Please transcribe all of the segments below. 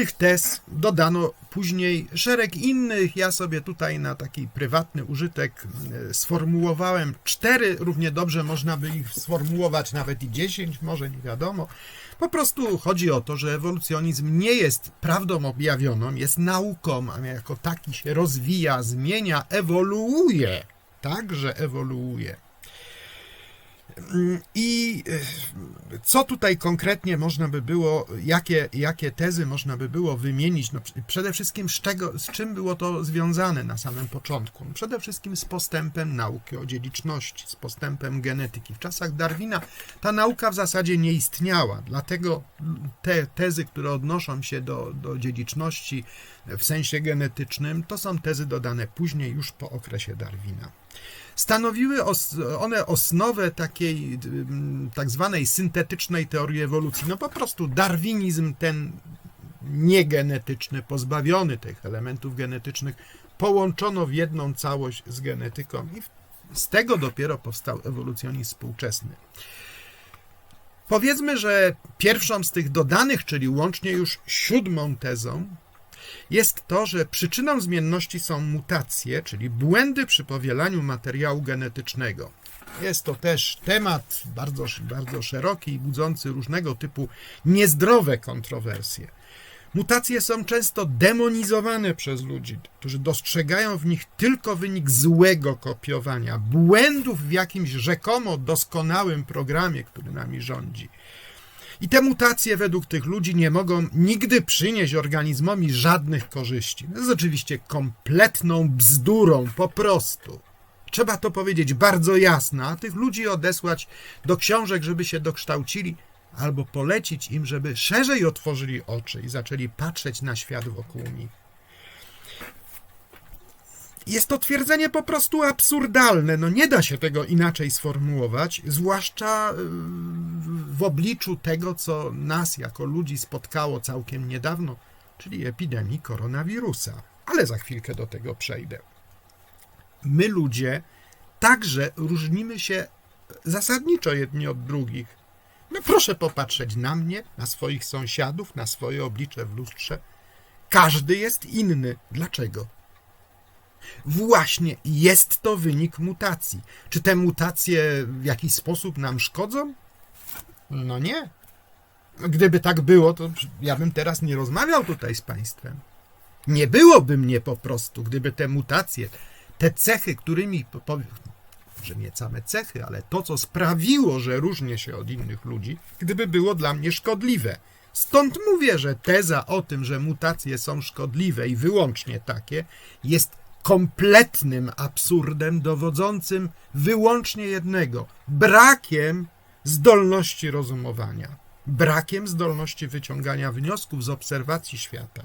tych tez dodano później szereg innych. Ja sobie tutaj na taki prywatny użytek e, sformułowałem cztery, równie dobrze można by ich sformułować nawet i dziesięć, może nie wiadomo. Po prostu chodzi o to, że ewolucjonizm nie jest prawdą objawioną, jest nauką, a jako taki się rozwija, zmienia, ewoluuje. Także ewoluuje. I e, co tutaj konkretnie można by było, jakie, jakie tezy można by było wymienić? No, przede wszystkim z, czego, z czym było to związane na samym początku? No, przede wszystkim z postępem nauki o dziedziczności, z postępem genetyki. W czasach Darwina ta nauka w zasadzie nie istniała, dlatego te tezy, które odnoszą się do, do dziedziczności w sensie genetycznym, to są tezy dodane później, już po okresie Darwina stanowiły os one osnowę takiej tak zwanej syntetycznej teorii ewolucji. No po prostu darwinizm ten niegenetyczny, pozbawiony tych elementów genetycznych, połączono w jedną całość z genetyką i z tego dopiero powstał ewolucjonizm współczesny. Powiedzmy, że pierwszą z tych dodanych, czyli łącznie już siódmą tezą, jest to, że przyczyną zmienności są mutacje, czyli błędy przy powielaniu materiału genetycznego. Jest to też temat bardzo, bardzo szeroki i budzący różnego typu niezdrowe kontrowersje. Mutacje są często demonizowane przez ludzi, którzy dostrzegają w nich tylko wynik złego kopiowania, błędów w jakimś rzekomo doskonałym programie, który nami rządzi. I te mutacje według tych ludzi nie mogą nigdy przynieść organizmowi żadnych korzyści. To jest oczywiście kompletną bzdurą, po prostu. Trzeba to powiedzieć bardzo jasno, a tych ludzi odesłać do książek, żeby się dokształcili, albo polecić im, żeby szerzej otworzyli oczy i zaczęli patrzeć na świat wokół nich. Jest to twierdzenie po prostu absurdalne. No nie da się tego inaczej sformułować, zwłaszcza w obliczu tego, co nas jako ludzi spotkało całkiem niedawno, czyli epidemii koronawirusa. Ale za chwilkę do tego przejdę. My ludzie także różnimy się zasadniczo jedni od drugich. No proszę popatrzeć na mnie, na swoich sąsiadów, na swoje oblicze w lustrze. Każdy jest inny. Dlaczego? Właśnie jest to wynik mutacji. Czy te mutacje w jakiś sposób nam szkodzą? No nie. Gdyby tak było, to ja bym teraz nie rozmawiał tutaj z Państwem. Nie byłoby mnie po prostu, gdyby te mutacje, te cechy, którymi, że nie same cechy, ale to, co sprawiło, że różnię się od innych ludzi, gdyby było dla mnie szkodliwe. Stąd mówię, że teza o tym, że mutacje są szkodliwe i wyłącznie takie, jest kompletnym absurdem dowodzącym wyłącznie jednego brakiem zdolności rozumowania, brakiem zdolności wyciągania wniosków z obserwacji świata.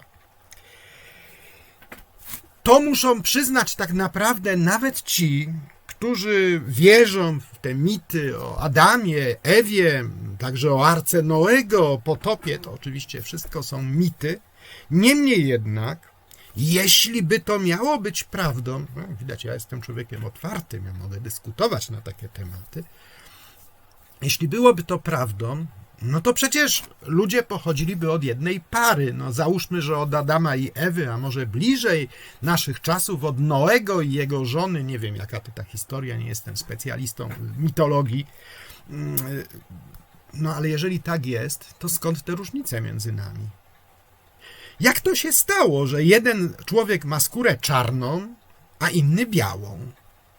To muszą przyznać tak naprawdę nawet ci, którzy wierzą w te mity o Adamie, Ewie, także o Arce Noego, o potopie. To oczywiście wszystko są mity. Niemniej jednak jeśli by to miało być prawdą, no, widać, ja jestem człowiekiem otwartym, ja mogę dyskutować na takie tematy. Jeśli byłoby to prawdą, no to przecież ludzie pochodziliby od jednej pary. No załóżmy, że od Adama i Ewy, a może bliżej naszych czasów od Noego i jego żony. Nie wiem, jaka to ta historia, nie jestem specjalistą mitologii. Mm, no ale jeżeli tak jest, to skąd te różnice między nami? Jak to się stało, że jeden człowiek ma skórę czarną, a inny białą?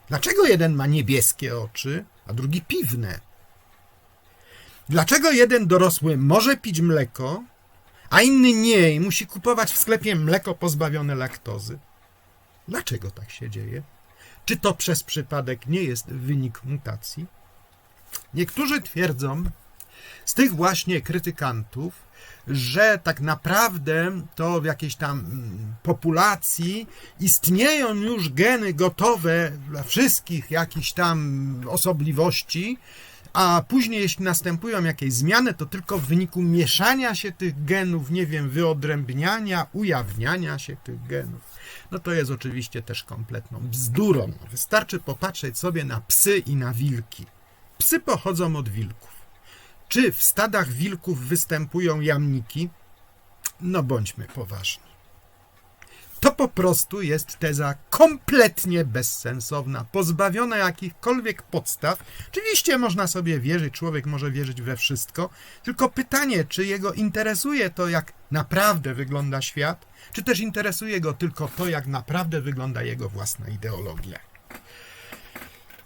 Dlaczego jeden ma niebieskie oczy, a drugi piwne? Dlaczego jeden dorosły może pić mleko, a inny nie i musi kupować w sklepie mleko pozbawione laktozy? Dlaczego tak się dzieje? Czy to przez przypadek nie jest wynik mutacji? Niektórzy twierdzą, z tych właśnie krytykantów, że tak naprawdę to w jakiejś tam mm, populacji istnieją już geny gotowe dla wszystkich jakichś tam osobliwości, a później, jeśli następują jakieś zmiany, to tylko w wyniku mieszania się tych genów, nie wiem, wyodrębniania, ujawniania się tych genów. No to jest oczywiście też kompletną bzdurą. Wystarczy popatrzeć sobie na psy i na wilki. Psy pochodzą od wilków. Czy w stadach wilków występują jamniki? No bądźmy poważni. To po prostu jest teza kompletnie bezsensowna, pozbawiona jakichkolwiek podstaw. Oczywiście można sobie wierzyć, człowiek może wierzyć we wszystko, tylko pytanie, czy jego interesuje to, jak naprawdę wygląda świat, czy też interesuje go tylko to, jak naprawdę wygląda jego własna ideologia.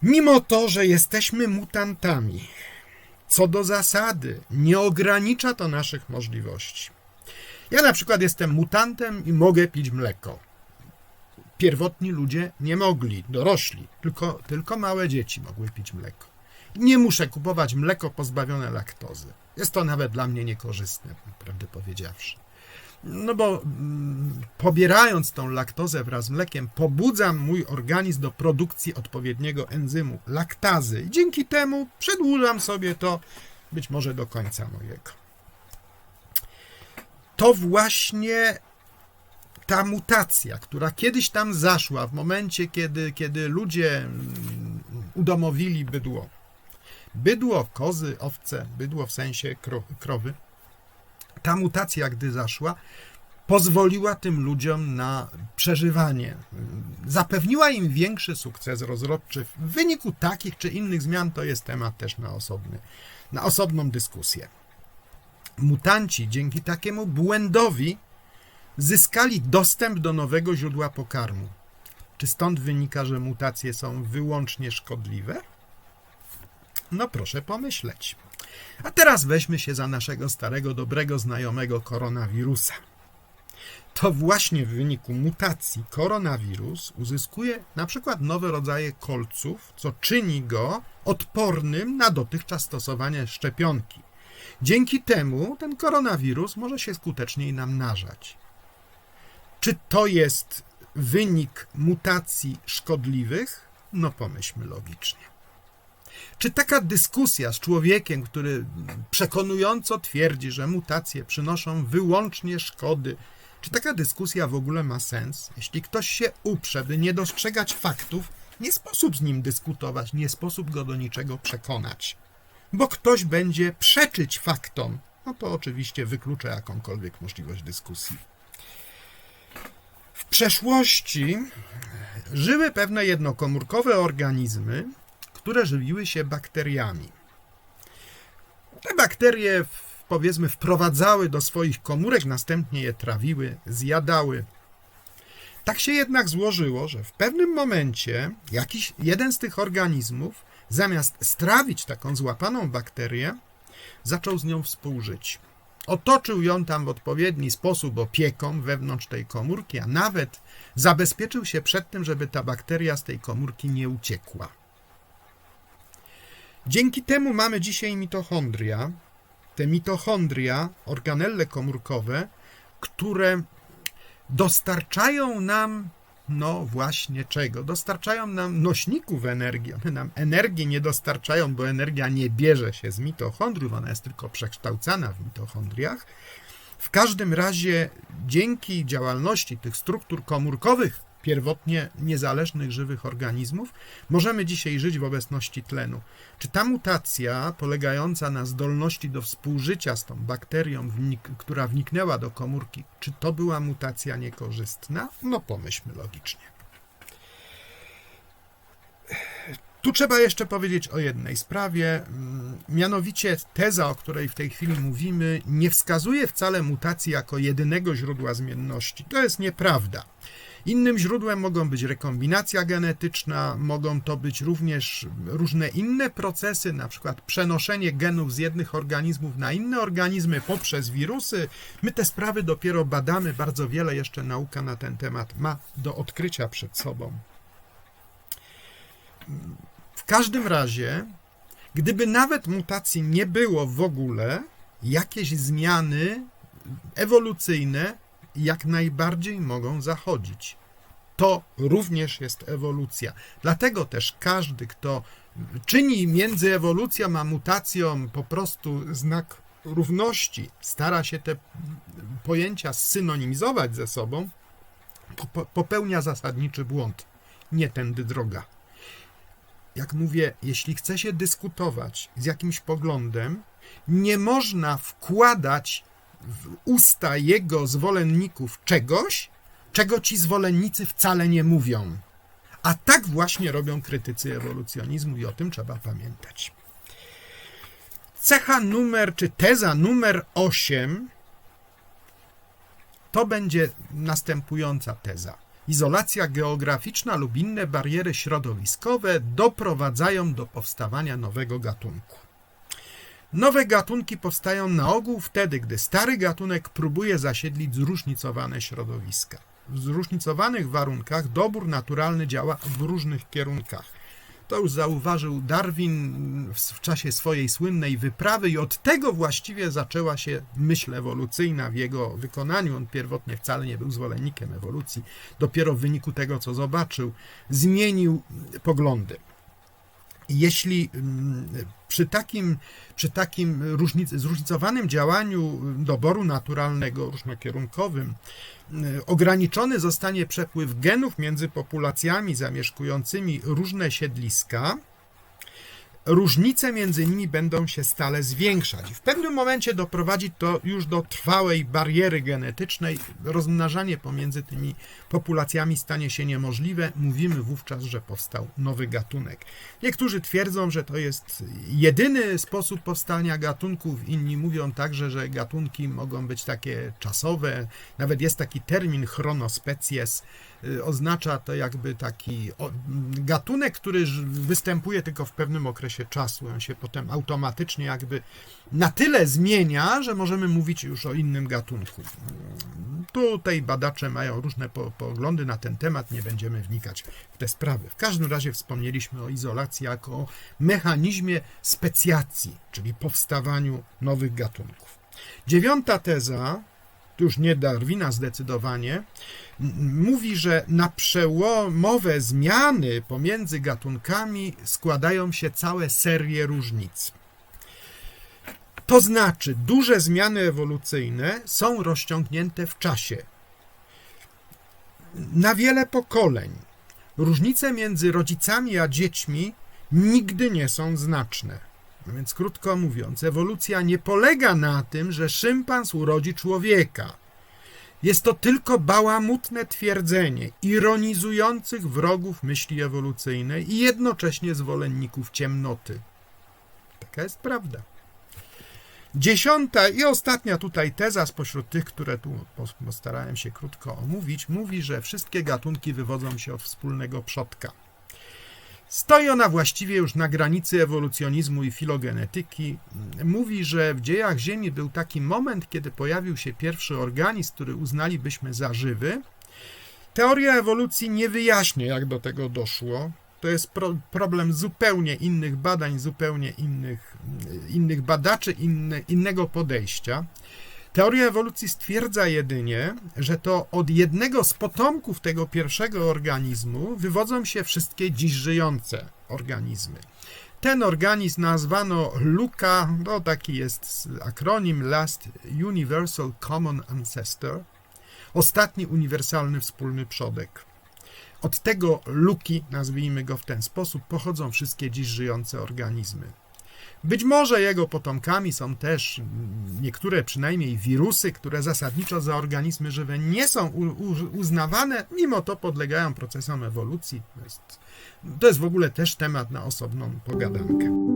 Mimo to, że jesteśmy mutantami, co do zasady, nie ogranicza to naszych możliwości. Ja na przykład jestem mutantem i mogę pić mleko. Pierwotni ludzie nie mogli, dorośli, tylko, tylko małe dzieci mogły pić mleko. Nie muszę kupować mleko pozbawione laktozy. Jest to nawet dla mnie niekorzystne, prawdę powiedziawszy. No bo mm, pobierając tą laktozę wraz z mlekiem, pobudzam mój organizm do produkcji odpowiedniego enzymu laktazy. Dzięki temu przedłużam sobie to być może do końca mojego to właśnie ta mutacja, która kiedyś tam zaszła w momencie, kiedy, kiedy ludzie mm, udomowili bydło. Bydło, kozy, owce, bydło w sensie krowy. Ta mutacja, gdy zaszła, pozwoliła tym ludziom na przeżywanie. Zapewniła im większy sukces rozrodczy. W wyniku takich czy innych zmian to jest temat też na osobny, na osobną dyskusję mutanci dzięki takiemu błędowi zyskali dostęp do nowego źródła pokarmu. Czy stąd wynika, że mutacje są wyłącznie szkodliwe? No proszę pomyśleć. A teraz weźmy się za naszego starego, dobrego znajomego koronawirusa. To właśnie w wyniku mutacji koronawirus uzyskuje na przykład nowe rodzaje kolców, co czyni go odpornym na dotychczas stosowanie szczepionki. Dzięki temu ten koronawirus może się skuteczniej namnażać. Czy to jest wynik mutacji szkodliwych? No pomyślmy logicznie. Czy taka dyskusja z człowiekiem, który przekonująco twierdzi, że mutacje przynoszą wyłącznie szkody, czy taka dyskusja w ogóle ma sens? Jeśli ktoś się uprze, by nie dostrzegać faktów, nie sposób z nim dyskutować, nie sposób go do niczego przekonać bo ktoś będzie przeczyć faktom. No to oczywiście wyklucza jakąkolwiek możliwość dyskusji. W przeszłości żyły pewne jednokomórkowe organizmy, które żywiły się bakteriami. Te bakterie, powiedzmy, wprowadzały do swoich komórek, następnie je trawiły, zjadały. Tak się jednak złożyło, że w pewnym momencie jakiś jeden z tych organizmów zamiast strawić taką złapaną bakterię, zaczął z nią współżyć. Otoczył ją tam w odpowiedni sposób opieką wewnątrz tej komórki, a nawet zabezpieczył się przed tym, żeby ta bakteria z tej komórki nie uciekła. Dzięki temu mamy dzisiaj mitochondria. Te mitochondria, organelle komórkowe, które dostarczają nam no właśnie czego? Dostarczają nam nośników energii. One nam energii nie dostarczają, bo energia nie bierze się z mitochondriów, ona jest tylko przekształcana w mitochondriach. W każdym razie dzięki działalności tych struktur komórkowych, pierwotnie niezależnych żywych organizmów, możemy dzisiaj żyć w obecności tlenu. Czy ta mutacja polegająca na zdolności do współżycia z tą bakterią, która wniknęła do komórki, czy to była mutacja niekorzystna? No pomyślmy logicznie. Tu trzeba jeszcze powiedzieć o jednej sprawie, mm, mianowicie teza, o której w tej chwili mówimy, nie wskazuje wcale mutacji jako jedynego źródła zmienności. To jest nieprawda. Innym źródłem mogą być rekombinacja genetyczna, mogą to być również różne inne procesy, na przykład przenoszenie genów z jednych organizmów na inne organizmy poprzez wirusy. My te sprawy dopiero badamy, bardzo wiele jeszcze nauka na ten temat ma do odkrycia przed sobą. W każdym razie, gdyby nawet mutacji nie było w ogóle, jakieś zmiany ewolucyjne jak najbardziej mogą zachodzić. To również jest ewolucja. Dlatego też każdy, kto czyni między ewolucją a mutacją po prostu znak równości, stara się te pojęcia synonimizować ze sobą, popełnia zasadniczy błąd. Nie tędy droga. Jak mówię, jeśli chce się dyskutować z jakimś poglądem, nie można wkładać w usta jego zwolenników czegoś, czego ci zwolennicy wcale nie mówią. A tak właśnie robią krytycy ewolucjonizmu i o tym trzeba pamiętać. Cecha numer, czy teza numer 8 to będzie następująca teza. Izolacja geograficzna lub inne bariery środowiskowe doprowadzają do powstawania nowego gatunku. Nowe gatunki powstają na ogół wtedy, gdy stary gatunek próbuje zasiedlić zróżnicowane środowiska. W zróżnicowanych warunkach dobór naturalny działa w różnych kierunkach. To już zauważył Darwin w czasie swojej słynnej wyprawy, i od tego właściwie zaczęła się myśl ewolucyjna w jego wykonaniu. On pierwotnie wcale nie był zwolennikiem ewolucji. Dopiero w wyniku tego, co zobaczył, zmienił poglądy. Jeśli mm, przy takim, przy takim różnic, zróżnicowanym działaniu doboru naturalnego, różnokierunkowym, y, ograniczony zostanie przepływ genów między populacjami zamieszkującymi różne siedliska, różnice między nimi będą się stale zwiększać. W pewnym momencie doprowadzi to już do trwałej bariery genetycznej. Rozmnażanie pomiędzy tymi populacjami stanie się niemożliwe. Mówimy wówczas, że powstał nowy gatunek. Niektórzy twierdzą, że to jest jedyny sposób powstania gatunków, inni mówią także, że gatunki mogą być takie czasowe. Nawet jest taki termin chronospecies, oznacza to jakby taki gatunek, który występuje tylko w pewnym okresie czasu. On się potem automatycznie jakby na tyle zmienia, że możemy mówić już o innym gatunku. Tutaj badacze mają różne poglądy na ten temat, nie będziemy wnikać w te sprawy. W każdym razie wspomnieliśmy o izolacji jako o mechanizmie specjacji, czyli powstawaniu nowych gatunków. Dziewiąta teza już nie Darwina zdecydowanie, mówi, że na przełomowe zmiany pomiędzy gatunkami składają się całe serie różnic. To znaczy, duże zmiany ewolucyjne są rozciągnięte w czasie. Na wiele pokoleń. Różnice między rodzicami a dziećmi nigdy nie są znaczne. Więc krótko mówiąc, ewolucja nie polega na tym, że szympans urodzi człowieka. Jest to tylko bałamutne twierdzenie ironizujących wrogów myśli ewolucyjnej i jednocześnie zwolenników ciemnoty. Taka jest prawda. Dziesiąta i ostatnia tutaj teza spośród tych, które tu postarałem się krótko omówić, mówi, że wszystkie gatunki wywodzą się od wspólnego przodka. Stoi ona właściwie już na granicy ewolucjonizmu i filogenetyki. Mówi, że w dziejach Ziemi był taki moment, kiedy pojawił się pierwszy organizm, który uznalibyśmy za żywy. Teoria ewolucji nie wyjaśnia, jak do tego doszło. To jest pro, problem zupełnie innych badań, zupełnie innych, innych badaczy, inne, innego podejścia. Teoria ewolucji stwierdza jedynie, że to od jednego z potomków tego pierwszego organizmu wywodzą się wszystkie dziś żyjące organizmy. Ten organizm nazwano LUCA, to taki jest akronim Last Universal Common Ancestor, ostatni uniwersalny wspólny przodek. Od tego luki, nazwijmy go w ten sposób, pochodzą wszystkie dziś żyjące organizmy. Być może jego potomkami są też niektóre przynajmniej wirusy, które zasadniczo za organizmy żywe nie są uznawane, mimo to podlegają procesom ewolucji. To jest, to jest w ogóle też temat na osobną pogadankę.